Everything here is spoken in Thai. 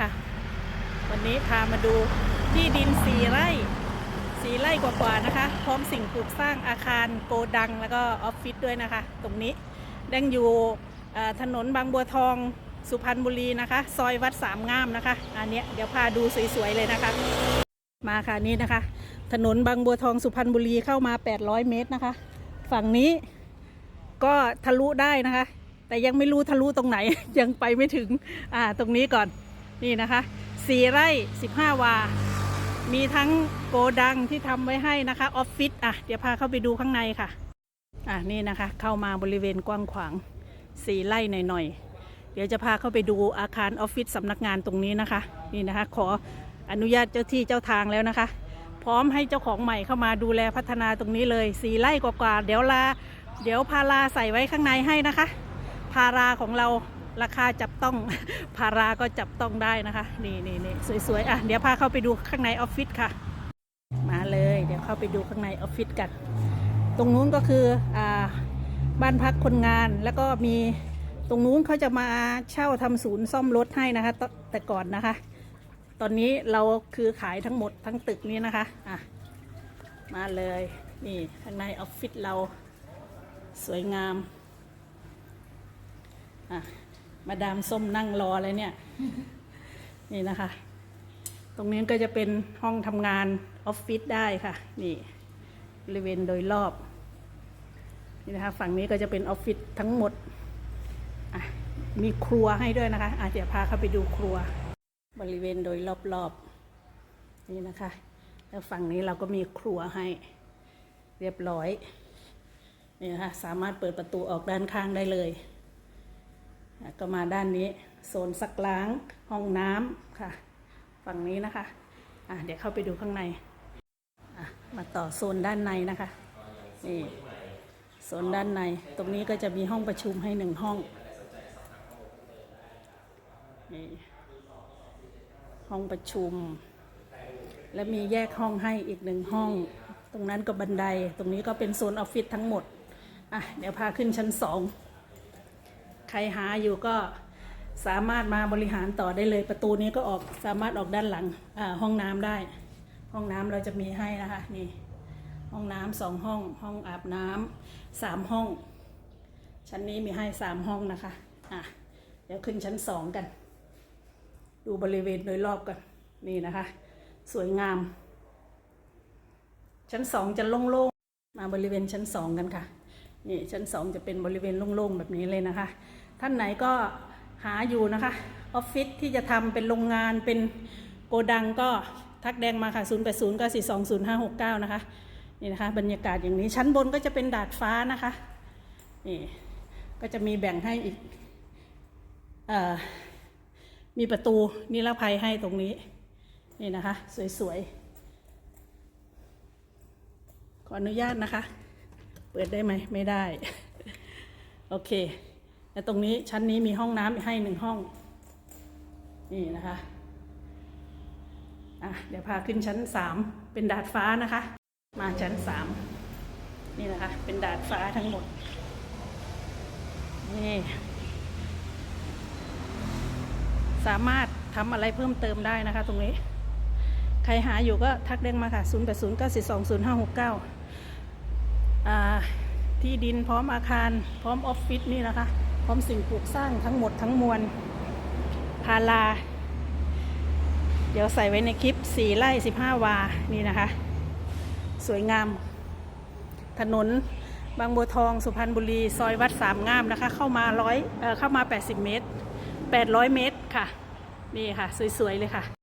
ค่ะ วันนี้พามาดูที่ดินสีไร่สีไร่กว่าๆนะคะ พร้อมสิ่งปลูกสร้างอาคารโกดังแล้วก็ออฟฟิศด้วยนะคะ ตรงนี้ดังอยู่ถนนบางบัวทองสุพรรณบุรีนะคะ ซอยวัดสามงามนะคะ อันนี้เดี๋ยวพาดูสวยๆเลยนะคะ มาค่ะนี่นะคะ ถนนบางบัวทองสุพรรณบุรีเข้ามา 800 เมตรนะคะ ฝั่งนี้ก็ทะลุได้นะคะ แต่ยังไม่รู้ทะลุตรงไหน ยังไปไม่ถึงอ่าตรงนี้ก่อน นี่นะคะสี่ไร่15วา มีทั้งโกดังที่ทำไว้ให้นะคะออฟฟิศอะ เดี๋ยวพาเข้าไปดูข้างในค่ะ อะนี่นะคะ เข้ามาบริเวณกว้างขวางสี่ไร่หน่อยๆ เดี๋ยวจะพาเข้าไปดูอาคารออฟฟิศสำนักงานตรงนี้นะคะ นี่นะคะ ขออนุญาตเจ้าที่เจ้าทางแล้วนะคะ พร้อมให้เจ้าของใหม่เข้ามาดูแลพัฒนาตรงนี้เลยสี่ไร่กว่าๆเดี๋ยวลาเดี๋ยวพาราใส่ไว้ข้างในให้นะคะ พาราของเรา ราคาจับต้องพาราก็จับต้องได้นะคะ นี่นี่นี่สวยๆอะเดี๋ยวพาเข้าไปดูข้างในออฟฟิศค่ะ มาเลยเดี๋ยวเข้าไปดูข้างในออฟฟิศกัน ตรงนู้นก็คืออ่าบ้านพักคนงานแล้วก็มีตรงนู้นเขาจะมาเช่าทำศูนย์ซ่อมรถให้นะคะ แต่ก่อนนะคะ ตอนนี้เราคือขายทั้งหมดทั้งตึกนี้นะคะอะมาเลยนี่ข้างในออฟฟิศเราสวยงามอะ มาดามส้มนั่งรอเลยเนี่ย นี่นะคะ ตรงนี้ก็จะเป็นห้องทำงานออฟฟิศได้ค่ะ นี่บริเวณโดยรอบ นี่นะคะ ฝั่งนี้ก็จะเป็นออฟฟิศทั้งหมดอะมีครัวให้ด้วยนะคะ อาจจะเดี๋ยวพาเข้าไปดูครัว บริเวณโดยรอบๆ นี่นะคะ แล้วฝั่งนี้เราก็มีครัวให้เรียบร้อย นี่นะคะ สามารถเปิดประตูออกด้านข้างได้เลยอะ ก็มาด้านนี้โซนซักล้างห้องน้ำค่ะ ฝั่งนี้นะคะอะเดี๋ยวเข้าไปดูข้างในอะมาต่อโซนด้านในนะคะนี่โซนด้านในตรงนี้ก็จะมีห้องประชุมให้หนึ่งห้องนี่ห้องประชุม และมีแยกห้องให้อีกหนึ่งห้อง ตรงนั้นก็บันได ตรงนี้ก็เป็นโซนออฟฟิศทั้งหมดอะเดี๋ยวพาขึ้นชั้นสอง รหาอยู่ก็สามารถมาบริหารต่อได้เลย ประตูนี้ก็ออกสามารถออกด้านหลังห้องน้ำได้ ห้องน้ำเราจะมีให้นะคะนี่ห้องน้ำสองห้อง ห้องอาบน้ำสามห้อง ชั้นนี้มีให้สามห้องนะคะอะเดี๋ยวขึ้นชั้นสองกัน ดูบริเวณโดยรอบกันนี่นะคะ สวยงาม ชั้นสองจะโล่งๆมาบริเวณชั้นสองกันค่ะนี่ชั้นสองจะเป็นบริเวณโล่งๆแบบนี้เลยนะคะ ท่านไหนก็หาอยู่นะคะออฟฟิศที่จะทำเป็นโรงงานเป็นโกดังก็ทักแดงมาค่ะ 0 8 0 9 4 2 0 5 6 9 นะคะ นี่นะคะ บรรยากาศอย่างนี้ชั้นบนก็จะเป็นดาดฟ้านะคะ นี่ ก็จะมีแบ่งให้อีกอมีประตูนิรภัยให้ตรงนี้ นี่นะคะ สวยๆ ขออนุญาตนะคะ เปิดได้ไหม ไม่ได้ โอเค แล้วตรงนี้ชั้นนี้มีห้องน้ำให้หนึ่งห้อง นี่นะคะอะเดี๋ยวพาขึ้นชั้นสามเป็นดาดฟ้านะคะ มาชั้นสามนี่นะคะ เป็นดาดฟ้าทั้งหมด นี่ สามารถทำอะไรเพิ่มเติมได้นะคะ ตรงนี้ ใครหาอยู่ก็ทักเด้งมาค่ะ 0 8 0 9 4 2 0 5 6 9อ่าที่ดินพร้อมอาคารพร้อมออฟฟิศนี่นะคะ พร้อมสิ่งปลูกสร้างทั้งหมดทั้งมวลพาลาเดี๋ยวใส่ไว้ในคลิป 4ไร่15 วา นี่นะคะ สวยงาม ถนนบางบัวทองสุพรรณบุรี ซอยวัดสามงามนะคะ เข้ามาร้อยเเข้ามา 80 เมตร 800 เมตรค่ะ นี่ค่ะ สวย ๆ เลยค่ะ